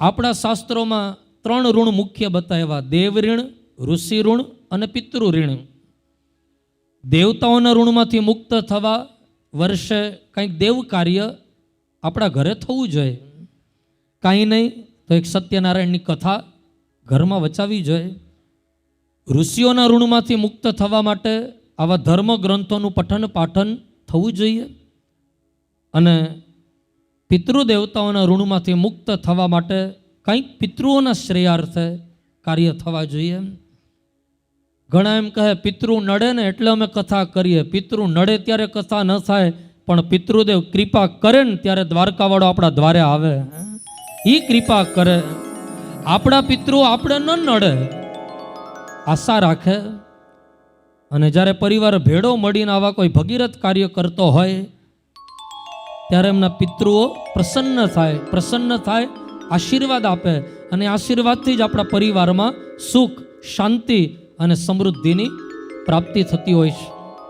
આપણા શાસ્ત્રોમાં ત્રણ ઋણ મુખ્ય બતાવ્યા. દેવ ઋણ, ઋષિ ઋણ અને પિતૃ ઋણ. દેવતાઓના ઋણમાંથી મુક્ત થવા વર્ષે કંઈક દેવ કાર્ય આપણા ઘરે થવું જોઈએ. કાંઈ નહીં તો એક સત્યનારાયણની કથા ઘરમાં વચાવી જોઈએ. ઋષિઓના ઋણમાંથી મુક્ત થવા માટે આવા ધર્મ ગ્રંથોનું પઠન પાઠન થવું જોઈએ. અને પિતૃદેવતાઓના ઋણમાંથી મુક્ત થવા માટે કંઈક પિતૃઓના શ્રેયાર્થે કાર્ય થવા જોઈએ. ઘણા એમ કહે, પિતૃ નડે ને એટલે અમે કથા કરીએ. પિતૃ નડે ત્યારે કથા ન થાય, પણ પિતૃદેવ કૃપા કરે ને ત્યારે દ્વારકાવાળો આપણા દ્વારે આવે. એ કૃપા કરે. આપણા પિતૃ આપણે ન નડે. આશા રાખે. અને જ્યારે પરિવાર ભેડો મળીને આવા કોઈ ભગીરથ કાર્ય કરતો હોય ત્યારે એમના પિતૃઓ પ્રસન્ન થાય પ્રસન્ન થાય, આશીર્વાદ આપે અને આશીર્વાદથી જ આપણા પરિવારમાં સુખ, શાંતિ અને સમૃદ્ધિની પ્રાપ્તિ થતી હોય છે.